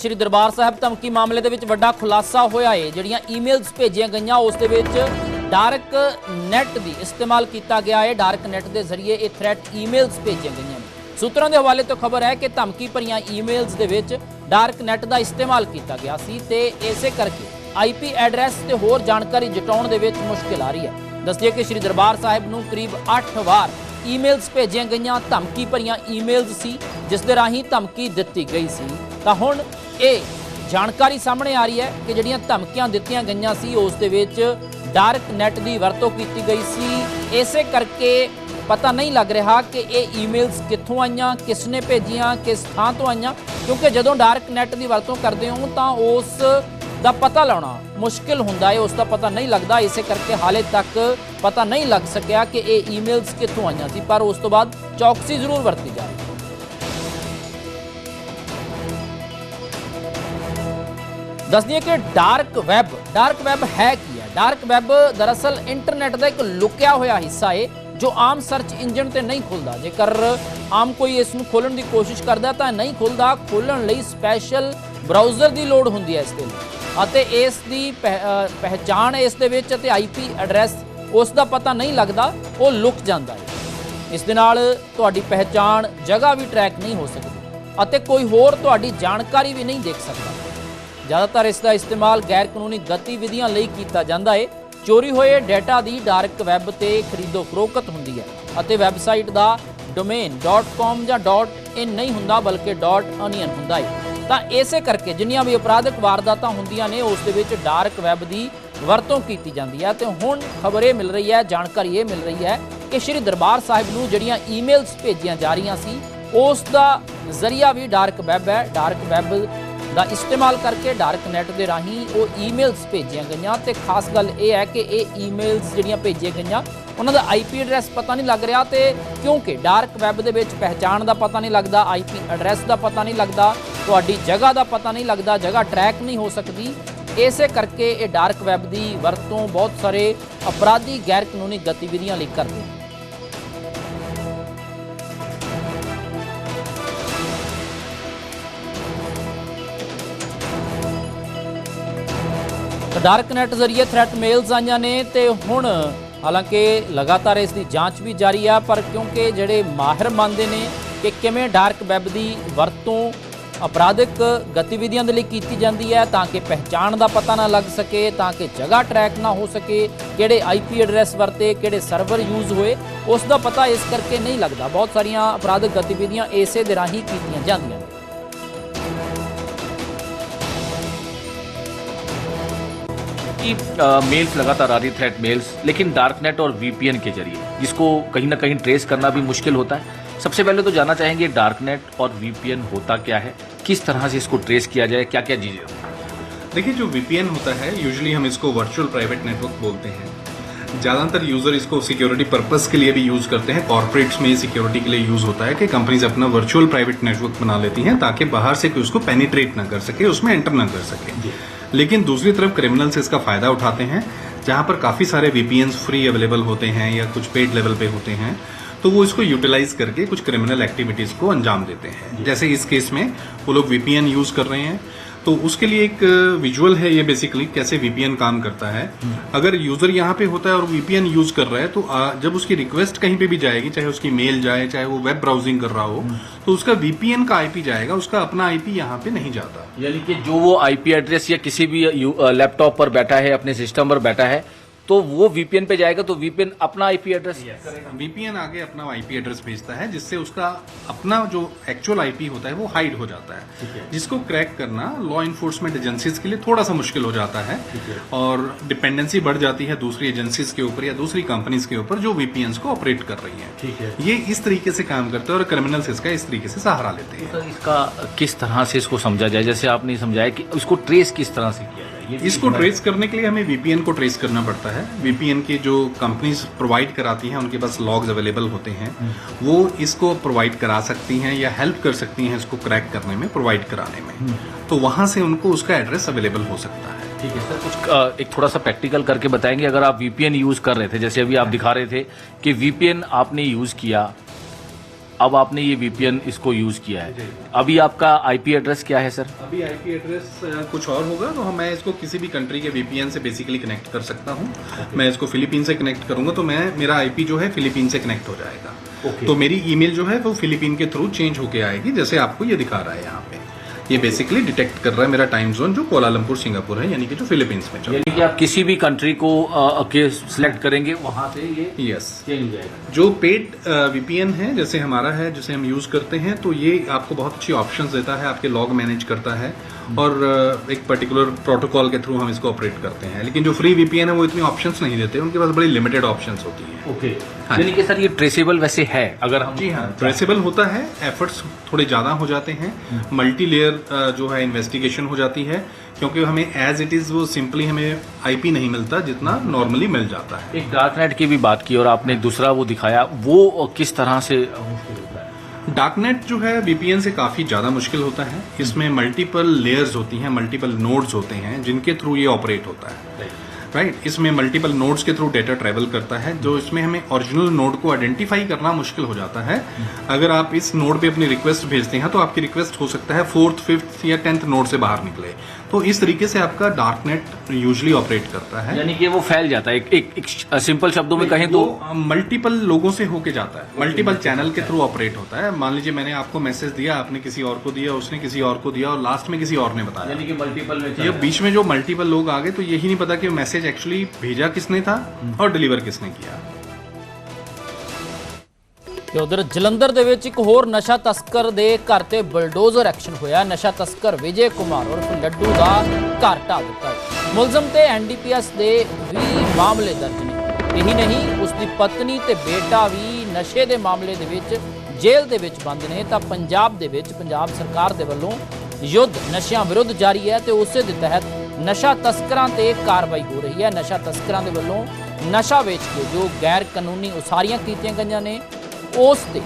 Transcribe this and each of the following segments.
ਸ਼੍ਰੀ ਦਰਬਾਰ ਸਾਹਿਬ ਧਮਕੀ ਮਾਮਲੇ ਦੇ ਵਿੱਚ ਵੱਡਾ ਖੁਲਾਸਾ ਹੋਇਆ ਏ। ਜਿਹੜੀਆਂ ਈਮੇਲਸ ਭੇਜੀਆਂ ਗਈਆਂ, ਉਸ ਦੇ ਵਿੱਚ ਡਾਰਕ ਨੈਟ ਦੀ ਇਸਤੇਮਾਲ ਕੀਤਾ ਗਿਆ ਏ। ਡਾਰਕ ਨੈਟ ਦੇ ਜ਼ਰੀਏ ਇਹ ਥ੍ਰੈਟ ਈਮੇਲਸ ਭੇਜੀਆਂ ਗਈਆਂ ਸੂਤਰਾਂ ਦੇ ਹਵਾਲੇ ਤੋਂ ਖਬਰ ਹੈ ਕਿ ਧਮਕੀ ਭਰੀਆਂ ਈਮੇਲਸ ਦੇ ਵਿੱਚ ਡਾਰਕ ਨੈਟ ਦਾ ਇਸਤੇਮਾਲ ਕੀਤਾ ਗਿਆ ਸੀ ਤੇ ਇਸੇ ਕਰਕੇ ਆਈਪੀ ਐਡਰੈਸ ਤੇ ਹੋਰ ਜਾਣਕਾਰੀ ਜਟਾਉਣ ਦੇ ਵਿੱਚ ਮੁਸ਼ਕਿਲ ਆ ਰਹੀ ਹੈ। ਦੱਸਦੀਏ ਕਿ ਸ਼੍ਰੀ ਦਰਬਾਰ ਸਾਹਿਬ ਨੂੰ ਕਰੀਬ 8 ਵਾਰ ਈਮੇਲਸ ਭੇਜੀਆਂ ਗਈਆਂ। ਧਮਕੀ ਭਰੀਆਂ ਈਮੇਲਸ ਸੀ, ਜਿਸ ਦੇ ਰਾਹੀਂ ਧਮਕੀ ਦਿੱਤੀ ਗਈ ਸੀ। ਤਾਂ ਹੁਣ ਇਹ ਜਾਣਕਾਰੀ ਸਾਹਮਣੇ ਆ ਰਹੀ ਹੈ ਕਿ ਜਿਹੜੀਆਂ ਧਮਕੀਆਂ ਦਿੱਤੀਆਂ ਗਈਆਂ ਸੀ, ਉਸ ਦੇ ਵਿੱਚ ਡਾਰਕ ਨੈਟ ਦੀ ਵਰਤੋਂ ਕੀਤੀ ਗਈ ਸੀ। ਇਸੇ ਕਰਕੇ ਪਤਾ ਨਹੀਂ ਲੱਗ ਰਿਹਾ ਕਿ ਇਹ ਈਮੇਲਸ ਕਿੱਥੋਂ ਆਈਆਂ ਕਿਸ ਨੇ ਭੇਜੀਆਂ, ਕਿਸ ਥਾਂ ਤੋਂ ਆਈਆਂ। ਕਿਉਂਕਿ ਜਦੋਂ ਡਾਰਕ ਨੈਟ ਦੀ ਵਰਤੋਂ ਕਰਦੇ ਹੋ, ਤਾਂ ਉਸ ਦਾ ਪਤਾ ਲਾਉਣਾ ਮੁਸ਼ਕਿਲ ਹੁੰਦਾ ਹੈ, ਉਸ ਦਾ ਪਤਾ ਨਹੀਂ ਲੱਗਦਾ। ਇਸੇ ਕਰਕੇ ਹਾਲੇ ਤੱਕ ਪਤਾ ਨਹੀਂ ਲੱਗ ਸਕਿਆ ਕਿ ਇਹ ਈਮੇਲਸ ਕਿੱਥੋਂ ਆਈਆਂ ਸੀ, ਪਰ ਉਸ ਤੋਂ ਬਾਅਦ ਚੌਕਸੀ ਜ਼ਰੂਰ ਵਰਤੀ ਜਾ ਰਹੀ ਹੈ ਦੱਸਦੀਏ ਕਿ ਡਾਰਕ ਵੈਬ ਡਾਰਕ ਵੈਬ ਹੈ ਕੀ ਹੈ? ਡਾਰਕ ਵੈਬ ਦਰਅਸਲ ਇੰਟਰਨੈਟ ਦਾ ਇੱਕ ਲੁਕਿਆ ਹੋਇਆ ਹਿੱਸਾ ਹੈ ਜੋ ਆਮ ਸਰਚ ਇੰਜਨ ਤੇ ਨਹੀਂ ਖੁੱਲਦਾ। ਜੇਕਰ ਆਮ ਕੋਈ ਇਸ ਨੂੰ ਖੋਲਣ ਦੀ ਕੋਸ਼ਿਸ਼ ਕਰਦਾ ਤਾਂ ਨਹੀਂ ਖੁੱਲਦਾ ਖੋਲਣ ਲਈ ਸਪੈਸ਼ਲ ਬਰਾਊਜ਼ਰ ਦੀ ਲੋੜ ਹੁੰਦੀ ਹੈ ਇਸ ਦੇ ਲਈ। ਅਤੇ ਇਸ ਦੀ ਪਹਿ- ਪਹਿਚਾਣ ਇਸ ਦੇ ਵਿੱਚ ਅਤੇ ਆਈਪੀ ਐਡਰੈਸ ਉਸ ਦਾ ਪਤਾ ਨਹੀਂ ਲੱਗਦਾ, ਉਹ ਲੁਕ ਜਾਂਦਾ ਹੈ ਇਸ ਦੇ ਨਾਲ ਤੁਹਾਡੀ ਪਹਿਚਾਣ ਜਗ੍ਹਾ ਵੀ ਟਰੈਕ ਨਹੀਂ ਹੋ ਸਕਦੀ ਅਤੇ ਕੋਈ ਹੋਰ ਤੁਹਾਡੀ ਜਾਣਕਾਰੀ ਵੀ ਨਹੀਂ ਦੇਖ ਸਕਦਾ। ਜ਼ਿਆਦਾਤਰ ਇਸ ਦਾ ਇਸਤੇਮਾਲ ਗੈਰ ਕਾਨੂੰਨੀ ਗਤੀਵਿਧੀਆਂ ਲਈ ਕੀਤਾ ਜਾਂਦਾ ਹੈ ਚੋਰੀ ਹੋਏ ਡਾਟਾ ਦੀ ਡਾਰਕ ਵੈਬ ਤੇ ਖਰੀਦੋ ਫਰੋਖਤ ਹੁੰਦੀ ਹੈ ਅਤੇ ਵੈਬਸਾਈਟ ਦਾ ਡੋਮੇਨ .com ਜਾਂ .in ਨਹੀਂ ਹੁੰਦਾ, ਬਲਕਿ .onion ਹੁੰਦਾ ਹੈ ਤਾਂ ਇਸੇ ਕਰਕੇ ਜਿੰਨੀਆਂ ਵੀ ਅਪਰਾਧਿਕ ਵਾਰਦਾਤਾਂ ਹੁੰਦੀਆਂ ਨੇ, ਉਸ ਦੇ ਵਿੱਚ ਡਾਰਕ ਵੈਬ ਦੀ ਵਰਤੋਂ ਕੀਤੀ ਜਾਂਦੀ ਹੈ। ਤੇ ਹੁਣ ਖਬਰ ਇਹ ਮਿਲ ਰਹੀ ਹੈ, ਜਾਣਕਾਰੀ ਇਹ ਮਿਲ ਰਹੀ ਹੈ ਕਿ ਸ਼੍ਰੀ ਦਰਬਾਰ ਸਾਹਿਬ ਨੂੰ ਜਿਹੜੀਆਂ ਈਮੇਲਸ ਭੇਜੀਆਂ ਜਾ ਰਹੀਆਂ ਸੀ, ਉਸ ਦਾ ਜ਼ਰੀਆ ਵੀ ਡਾਰਕ ਵੈਬ ਹੈ। ਡਾਰਕ ਵੈਬ ਦਾ ਇਸਤੇਮਾਲ ਕਰਕੇ ਡਾਰਕ ਨੈਟ ਦੇ ਰਾਹੀਂ ਉਹ ਈਮੇਲਸ ਭੇਜੀਆਂ ਗਈਆਂ ਤੇ ਖਾਸ ਗੱਲ ਇਹ ਹੈ ਕਿ ਇਹ ਈਮੇਲਸ ਜਿਹੜੀਆਂ ਭੇਜੀਆਂ ਗਈਆਂ, ਉਹਨਾਂ ਦਾ ਆਈਪੀ ਐਡਰੈਸ ਪਤਾ ਨਹੀਂ ਲੱਗ ਰਿਹਾ ਤੇ ਕਿਉਂਕਿ ਡਾਰਕ ਵੈਬ ਦੇ ਵਿੱਚ ਪਹਿਚਾਣ ਦਾ ਪਤਾ ਨਹੀਂ ਲੱਗਦਾ ਆਈਪੀ ਐਡਰੈਸ ਦਾ ਪਤਾ ਨਹੀਂ ਲੱਗਦਾ, ਤੁਹਾਡੀ ਜਗ੍ਹਾ ਦਾ ਪਤਾ ਨਹੀਂ ਲੱਗਦਾ, ਜਗ੍ਹਾ ਟਰੈਕ ਨਹੀਂ ਹੋ ਸਕਦੀ। ਇਸੇ ਕਰਕੇ ਇਹ ਡਾਰਕ ਵੈਬ ਦੀ ਵਰਤੋਂ ਬਹੁਤ ਸਾਰੇ ਅਪਰਾਧੀ ਗੈਰ ਕਾਨੂੰਨੀ ਗਤੀਵਿਧੀਆਂ ਲਈ ਕਰਦੇ ਡਾਰਕ ਨੈਟ ਜ਼ਰੀਏ ਥ੍ਰੈਟ ਮੇਲਸ ਆਈਆਂ ਨੇ ਤੇ ਹੁਣ ਹਾਲਾਂਕਿ ਲਗਾਤਾਰ ਇਸ ਦੀ ਜਾਂਚ ਵੀ ਜਾਰੀ ਆ, ਪਰ ਕਿਉਂਕਿ ਜਿਹੜੇ ਮਾਹਿਰ ਮੰਨਦੇ ਨੇ ਕਿ ਕਿਵੇਂ ਡਾਰਕ ਵੈਬ ਦੀ ਵਰਤੋਂ ਅਪਰਾਧਿਕ ਗਤੀਵਿਧੀਆਂ ਦੇ ਲਈ ਕੀਤੀ ਜਾਂਦੀ ਹੈ ਤਾਂ ਕਿ ਪਹਿਚਾਣ ਦਾ ਪਤਾ ਨਾ ਲੱਗ ਸਕੇ, ਤਾਂ ਕਿ ਜਗ੍ਹਾ ਟਰੈਕ ਨਾ ਹੋ ਸਕੇ, ਕਿਹੜੇ ਆਈਪੀ ਐਡਰੈਸ ਵਰਤੇ, ਕਿਹੜੇ ਸਰਵਰ ਯੂਜ਼ ਹੋਏ, ਉਸ ਦਾ ਪਤਾ ਇਸ ਕਰਕੇ ਨਹੀਂ ਲੱਗਦਾ। ਬਹੁਤ ਸਾਰੀਆਂ ਅਪਰਾਧਿਕ ਗਤੀਵਿਧੀਆਂ ਇਸੇ ਦੇ ਰਾਹੀਂ ਕੀਤੀਆਂ ਜਾਂਦੀਆਂ की मेल्स लगातार आ रही थ्रेट मेल्स लेकिन डार्कनेट और वीपीएन के ज़रिए जिसको कहीं ना कहीं ट्रेस करना भी मुश्किल होता है। सबसे पहले तो जानना चाहेंगे डार्क नेट और वीपीएन होता क्या है किस तरह से इसको ट्रेस किया जाए क्या क्या चीज़ें देखिए जो वीपीएन होता है यूजुअली हम इसको वर्चुअल प्राइवेट नेटवर्क बोलते हैं। ज़्यादातर यूज़र इसको सिक्योरिटी पर्पस के लिए भी यूज़ करते हैं। कॉर्पोरेट्स में सिक्योरिटी के लिए यूज़ होता है कि कंपनीज़ अपना वर्चुअल प्राइवेट नेटवर्क बना लेती हैं ताकि बाहर से कोई उसको पेनिट्रेट ना कर सके उसमें एंटर ना कर सके। लेकिन दूसरी तरफ़ क्रिमिनल्स इसका फ़ायदा उठाते हैं जहाँ पर काफ़ी सारे वीपीएन फ्री अवेलेबल होते हैं या कुछ पेड लेवल पे होते हैं तो वो इसको यूटिलाइज करके कुछ क्रिमिनल एक्टिविटीज़ को अंजाम देते हैं। जैसे इस केस में वो लोग वीपीएन यूज़ कर रहे हैं तो उसके लिए एक विजुअल है ये बेसिकली कैसे वीपीएन काम करता है। अगर यूज़र यहाँ पे होता है और वीपीएन यूज़ कर रहा है तो जब उसकी रिक्वेस्ट कहीं पे भी जाएगी, चाहे उसकी मेल जाए, चाहे वो वेब ब्राउजिंग कर रहा हो तो उसका वीपीएन का आईपी जाएगा, उसका अपना आईपी यहाँ पे नहीं जाता। यानी कि जो वो आईपी एड्रेस या किसी भी लैपटॉप पर बैठा है, अपने सिस्टम पर बैठा है तो वो वीपीएन पे जाएगा तो वीपीएन अपना आईपी एड्रेस वीपीएन आगे अपना आईपी एड्रेस भेजता है जिससे उसका अपना जो एक्चुअल आईपी होता है वो हाइड हो जाता है। जिसको क्रैक करना लॉ इन्फोर्समेंट एजेंसीज के लिए थोड़ा सा मुश्किल हो जाता है और डिपेंडेंसी बढ़ जाती है दूसरी एजेंसीज के ऊपर या दूसरी कंपनीज़ के ऊपर जो वीपीएन को ऑपरेट कर रही है। ठीक है। ये इस तरीके से काम करते हैं और क्रिमिनल्स इसका इस तरीके से सहारा लेते हैं। इसका किस तरह से इसको समझा जाए? जैसे आपने समझाया कि उसको ट्रेस किस तरह से इसको ट्रेस करने के लिए हमें वीपीएन को ट्रेस करना पड़ता है। वीपीएन की जो कंपनीज़ प्रोवाइड कराती हैं उनके पास लॉग्स अवेलेबल होते हैं वो इसको प्रोवाइड करा सकती हैं या हेल्प कर सकती हैं इसको क्रैक करने में प्रोवाइड कराने में। तो वहाँ से उनको उसका एड्रेस अवेलेबल हो सकता है। ठीक है सर कुछ एक थोड़ा सा प्रैक्टिकल करके बताएँगे अगर आप वीपीएन यूज़ कर रहे थे जैसे अभी आप दिखा रहे थे कि वीपीएन आपने यूज़ किया अब आपने ये वीपीएन इसको यूज़ किया है। अभी आपका आईपी एड्रेस क्या है सर अभी आईपी एड्रेस कुछ और होगा तो मैं इसको किसी भी कंट्री के वीपीएन से बेसिकली कनेक्ट कर सकता हूँ। मैं इसको फिलीपीन से कनेक्ट करूँगा तो मैं मेरा आईपी जो है फिलीपीन से कनेक्ट हो जाएगा। Okay. तो मेरी ईमेल जो है वो फिलीपीन के थ्रू चेंज होके आएगी जैसे आपको ये दिखा रहा है यहाँ पे। ये बेसिकली डिटेक्ट कर रहा है मेरा टाइम जोन जो कोलालमपुर सिंगापुर है यानी कि जो फिलीपींस में चल यानी कि आप किसी भी कंट्री को के सिलेक्ट करेंगे वहाँ से ये यस yes. जाएगा। जो पेड वीपीएन है जैसे हमारा है जिसे हम यूज़ करते हैं तो ये आपको बहुत अच्छी ऑप्शन देता है आपके लॉग मैनेज करता है। और एक पर्टिकुलर प्रोटोकॉल के थ्रू हम इसको ऑपरेट करते हैं। लेकिन जो फ्री वीपीएन है वो इतनी ऑप्शंस नहीं देते। उनके पास बड़ी लिमिटेड ऑप्शंस होती हैं। ओके। हाँ यानी कि सर ये ट्रेसेबल वैसे है अगर हम जी हाँ ट्रेसेबल होता है एफर्ट्स थोड़े ज़्यादा हो जाते हैं। मल्टी लेयर जो है इन्वेस्टिगेशन हो जाती है क्योंकि हमें एज इट इज़ वो सिंपली हमें आईपी नहीं मिलता जितना नॉर्मली मिल जाता है। एक डार्क नेट की भी बात की और आपने दूसरा वो दिखाया वो किस तरह से डार्कनेट जो है वीपीएन से काफ़ी ज़्यादा मुश्किल होता है। इसमें मल्टीपल लेयर्स होती हैं मल्टीपल नोड्स होते हैं, जिनके थ्रू ये ऑपरेट होता है। Right right? इसमें मल्टीपल नोड्स के थ्रू डेटा ट्रेवल करता है जो इसमें हमें ओरिजिनल नोड को आइडेंटिफाई करना मुश्किल हो जाता है। अगर आप इस नोड पे अपनी रिक्वेस्ट भेजते हैं तो आपकी रिक्वेस्ट हो सकता है फोर्थ फिफ्थ या टेंथ नोड से बाहर निकले। तो इस तरीके से आपका डार्कनेट यूजली ऑपरेट करता है। यानी कि वो फैल जाता है। एक एक, एक सिंपल शब्दों में कहें तो मल्टीपल लोगों से होके जाता है। मल्टीपल चैनल के थ्रू ऑपरेट होता है। मान लीजिए मैंने आपको मैसेज दिया आपने किसी और को दिया उसने किसी और को दिया और लास्ट में किसी और ने बताया। यानी कि मल्टीपल ये बीच में जो मल्टीपल लोग आ गए तो यही नहीं पता कि मैसेज एक्चुअली भेजा किसने था और डिलीवर किसने किया ਤੇ ਉਧਰ ਜਲੰਧਰ ਦੇ ਵਿੱਚ ਇੱਕ ਹੋਰ ਨਸ਼ਾ ਤਸਕਰ ਦੇ ਘਰ ਤੇ ਬਲਡੋਜ਼ਰ ਐਕਸ਼ਨ ਹੋਇਆ ਨਸ਼ਾ ਤਸਕਰ ਵਿਜੇ ਕੁਮਾਰ ਉਰਫ ਲੱਡੂ ਦਾ ਘਰ ਢਾਹ ਦਿੱਤਾ ਹੈ। ਮੁਲਜ਼ਮ ਤੇ ਐਨਡੀਪੀਐਸ ਦੇ 20 ਮਾਮਲੇ ਦਰਜ ਨੇ ਇਹੀ ਨਹੀਂ ਉਸ ਦੀ ਪਤਨੀ ਤੇ ਬੇਟਾ ਵੀ ਨਸ਼ੇ ਦੇ ਮਾਮਲੇ ਦੇ ਵਿੱਚ ਜੇਲ੍ਹ ਦੇ ਵਿੱਚ ਬੰਦ ਨੇ ਤਾਂ ਪੰਜਾਬ ਦੇ ਵਿੱਚ ਪੰਜਾਬ ਸਰਕਾਰ ਦੇ ਵੱਲੋਂ ਯੁੱਧ ਨਸ਼ਿਆਂ ਵਿਰੁੱਧ ਜਾਰੀ ਹੈ ਤੇ ਉਸੇ ਦੇ ਤਹਿਤ ਨਸ਼ਾ ਤਸਕਰਾਂ ਤੇ ਕਾਰਵਾਈ ਹੋ ਰਹੀ ਹੈ। ਨਸ਼ਾ ਤਸਕਰਾਂ ਦੇ ਵੱਲੋਂ ਨਸ਼ਾ ਵੇਚ ਕੇ ਜੋ ਗੈਰ ਕਾਨੂੰਨੀ ਉਸਾਰੀਆਂ ਕੀਤੀਆਂ ਗਈਆਂ ਨੇ, ਉਸ ਤੇ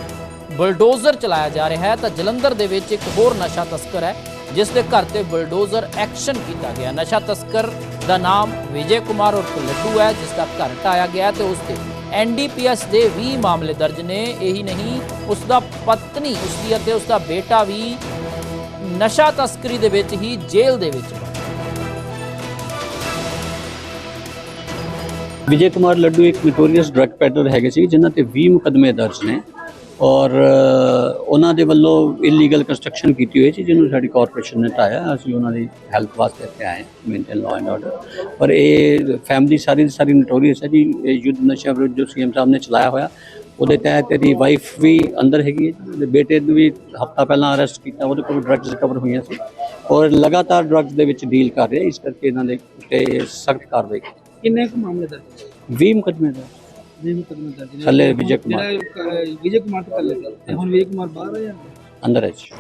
ਬਲਡੋਜ਼ਰ ਚਲਾਇਆ ਜਾ ਰਿਹਾ ਹੈ। ਤਾਂ ਜਲੰਧਰ ਦੇ ਵਿੱਚ ਇੱਕ ਹੋਰ ਨਸ਼ਾ ਤਸਕਰ ਹੈ, ਜਿਸ ਦੇ ਘਰ ਤੇ ਬਲਡੋਜ਼ਰ ਐਕਸ਼ਨ ਕੀਤਾ ਗਿਆ ਨਸ਼ਾ ਤਸਕਰ ਦਾ ਨਾਮ ਵਿਜੇ ਕੁਮਾਰ ਉਰਫ ਲੱਡੂ ਹੈ, ਜਿਸ ਦਾ ਘਰ ਢਾਇਆ ਗਿਆ ਤੇ ਉਸ ਤੇ ਐਨਡੀਪੀਐਸ ਦੇ 20 ਮਾਮਲੇ ਦਰਜ ਨੇ। ਇਹੀ ਨਹੀਂ, ਉਸ ਦਾ ਪਤਨੀ, ਉਸ ਦੀ ਅਤੇ ਉਸ ਦਾ ਬੇਟਾ ਵੀ ਨਸ਼ਾ ਤਸਕਰੀ ਦੇ ਵਿੱਚ ਹੀ ਜੇਲ੍ਹ ਦੇ ਵਿੱਚ ਵਿਜੇ ਕੁਮਾਰ ਲੱਡੂ ਇੱਕ ਨੋਟੋਰੀਅਸ ਡਰੱਗ ਪੈਡਲਰ ਹੈਗੇ ਸੀ, ਜਿਨ੍ਹਾਂ ਤੇ 20 ਮੁਕਦਮੇ ਦਰਜ ਨੇ ਔਰ ਉਹਨਾਂ ਦੇ ਵੱਲੋਂ ਇਲੀਗਲ ਕੰਸਟਰਕਸ਼ਨ ਕੀਤੀ ਹੋਈ ਸੀ, ਜਿਹਨੂੰ ਸਾਡੀ ਕਾਰਪੋਰੇਸ਼ਨ ਨੇ ਢਾਇਆ, ਅਸੀਂ ਉਹਨਾਂ ਦੀ ਹੈਲਪ ਵਾਸਤੇ ਇੱਥੇ ਆਏ ਮੇਨਟੇਨ ਲਾਅ ਐਂਡ ਆਰਡਰ ਪਰ ਇਹ ਫੈਮਿਲੀ ਸਾਰੀ ਦੀ ਸਾਰੀ ਨੋਟੋਰੀਅਸ ਹੈ ਜੀ, ਇਹ ਯੁੱਧ ਨਸ਼ਾ ਵਿਰੁੱਧ ਜੋ ਸੀਐਮ ਸਾਹਿਬ ਨੇ ਚਲਾਇਆ ਹੋਇਆ, ਉਹਦੇ ਤਹਿਤ ਇਹਦੀ ਵਾਈਫ ਵੀ ਅੰਦਰ ਹੈਗੀ ਹੈ ਜੀ, ਉਹਦੇ ਬੇਟੇ ਨੂੰ ਵੀ ਹਫਤਾ ਪਹਿਲਾਂ ਅਰੈਸਟ ਕੀਤਾ, ਉਹਦੇ ਕੋਲ ਡਰੱਗਸ ਰਿਕਵਰ ਹੋਈਆਂ ਸੀ। ਔਰ ਲਗਾਤਾਰ ਡਰੱਗਸ ਦੇ ਵਿੱਚ ਡੀਲ ਕਰ ਰਿਹਾ, ਇਸ ਕਰਕੇ ਇਹਨਾਂ ਦੇ ਉੱਤੇ ਸਖਤ ਕਾਰਵਾਈ ਕੀਤੀ। ਕਿੰਨੇ ਕੁ ਮਾਮਲੇ ਦਰਜ 20 ਮੁਕਦਮੇ ਦਾ ਨੇ ਮੁਕਦਮੇ ਦਰਜ ਨੇ। ਥੱਲੇ ਵਿਜੇ ਕੁਮਾਰ। ਜਿਹੜਾ ਅਹ, ਵਿਜੇ ਕੁਮਾਰ ਤੋਂ ਕੱਲੇ ਤੇ ਹੁਣ ਵਿਜੇ ਕੁਮਾਰ ਬਾਹਰ ਹੈ ਜਾਂ? ਅੰਦਰ ਹੈ ਜੀ।